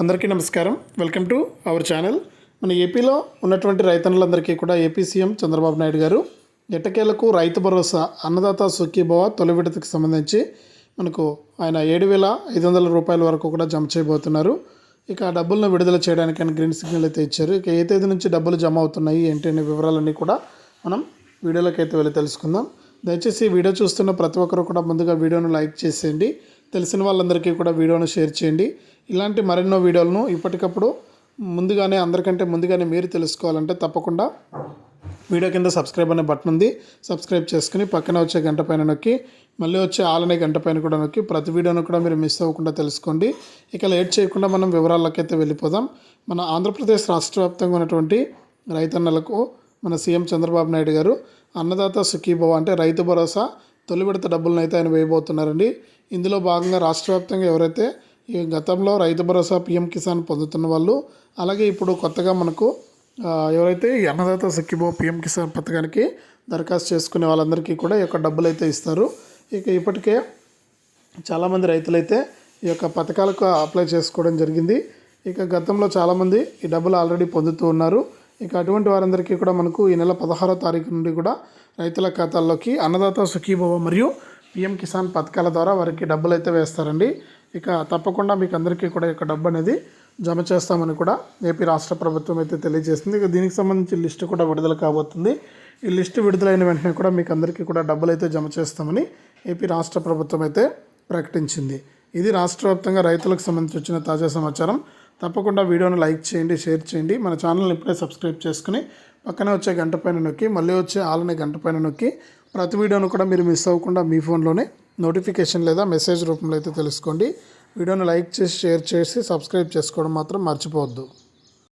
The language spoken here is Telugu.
అందరికీ నమస్కారం. Welcome to our channel. మన ఏపీలో ఉన్నటువంటి రైతన్నులందరికీ కూడా ఏపీ సీఎం చంద్రబాబు నాయుడు గారు ఎట్టకేలకు రైతు భరోసా అన్నదాత సుఖీభవ తొలి విడతకు సంబంధించి మనకు ఆయన ఏడు వేల ఐదు వందల రూపాయల వరకు కూడా జమ చేయబోతున్నారు. ఇక ఆ డబ్బులను విడుదల చేయడానికి ఆయన గ్రీన్ సిగ్నల్ అయితే ఇచ్చారు. ఇక ఏ తేదీ నుంచి డబ్బులు జమ అవుతున్నాయి ఏంటి అనే వివరాలన్నీ కూడా మనం వీడియోలోకి అయితే వెళ్ళి తెలుసుకుందాం. దయచేసి వీడియో చూస్తున్న ప్రతి ఒక్కరు కూడా ముందుగా వీడియోను లైక్ చేసేయండి. తెలిసిన వాళ్ళందరికీ కూడా వీడియోను షేర్ చేయండి. ఇలాంటి మరెన్నో వీడియోలను ఇప్పటికప్పుడు ముందుగానే అందరికంటే ముందుగానే మీరు తెలుసుకోవాలంటే తప్పకుండా వీడియో కింద సబ్స్క్రైబ్ అనే బటన్ ఉంది. సబ్స్క్రైబ్ చేసుకుని పక్కన వచ్చే గంట పైన నొక్కి మళ్ళీ వచ్చే ఆల్ అనే గంట పైన కూడా నొక్కి ప్రతి వీడియోను కూడా మీరు మిస్ అవ్వకుండా తెలుసుకోండి. ఇక లేట్ చేయకుండా మనం వివరాలకైతే వెళ్ళిపోదాం. మన ఆంధ్రప్రదేశ్ రాష్ట్ర వ్యాప్తంగా ఉన్నటువంటి రైతన్నలకు మన సీఎం చంద్రబాబు నాయుడు గారు అన్నదాత సుఖీభవ అంటే రైతు భరోసా తొలి విడత డబ్బులను అయితే ఆయన వేయబోతున్నారండి. ఇందులో భాగంగా రాష్ట్ర వ్యాప్తంగా ఎవరైతే ఈ గతంలో రైతు భరోసా పిఎం కిసాన్ పొందుతున్న వాళ్ళు అలాగే ఇప్పుడు కొత్తగా మనకు ఎవరైతే ఈ అన్నదాత సుఖీభవ పిఎం కిసాన్ పథకానికి దరఖాస్తు చేసుకునే వాళ్ళందరికీ కూడా ఈ యొక్క డబ్బులు అయితే ఇస్తారు. ఇక ఇప్పటికే చాలామంది రైతులైతే ఈ యొక్క పథకాలకు అప్లై చేసుకోవడం జరిగింది. ఇక గతంలో చాలామంది ఈ డబ్బులు ఆల్రెడీ పొందుతూ ఉన్నారు. ఇక అటువంటి వారందరికీ కూడా మనకు ఈ నెల పదహారో తారీఖు నుండి కూడా రైతుల ఖాతాల్లోకి అన్నదాత సుఖీభవ మరియు పిఎం కిసాన్ పథకాల ద్వారా వారికి డబ్బులు అయితే వేస్తారండి. ఇక తప్పకుండా మీకు అందరికీ కూడా ఈ యొక్క డబ్బు అనేది జమ చేస్తామని కూడా ఏపీ రాష్ట్ర ప్రభుత్వం అయితే తెలియజేస్తుంది ఇక దీనికి సంబంధించి లిస్టు కూడా విడుదల కాబోతుంది. ఈ లిస్టు విడుదలైన వెంటనే కూడా మీకు అందరికీ కూడా డబ్బులు అయితే జమ చేస్తామని ఏపీ రాష్ట్ర ప్రభుత్వం అయితే ప్రకటించింది. ఇది రాష్ట్ర వ్యాప్తంగా రైతులకు సంబంధించి వచ్చిన తాజా సమాచారం. తప్పకుండా వీడియోను లైక్ చేయండి షేర్ చేయండి. మన ఛానల్ని ఇప్పుడే సబ్స్క్రైబ్ చేసుకుని పక్కనే వచ్చే గంట పైన నొక్కి మళ్ళీ వచ్చే ఆలనే గంట పైన నొక్కి ప్రతి వీడియోను కూడా మీరు మిస్ అవ్వకుండా మీ ఫోన్లోనే నోటిఫికేషన్ లేదా మెసేజ్ రూపంలో అయితే తెలుసుకోండి. వీడియోను లైక్ చేసి షేర్ చేసి సబ్స్క్రైబ్ చేసుకోవడం మాత్రం మర్చిపోవద్దు.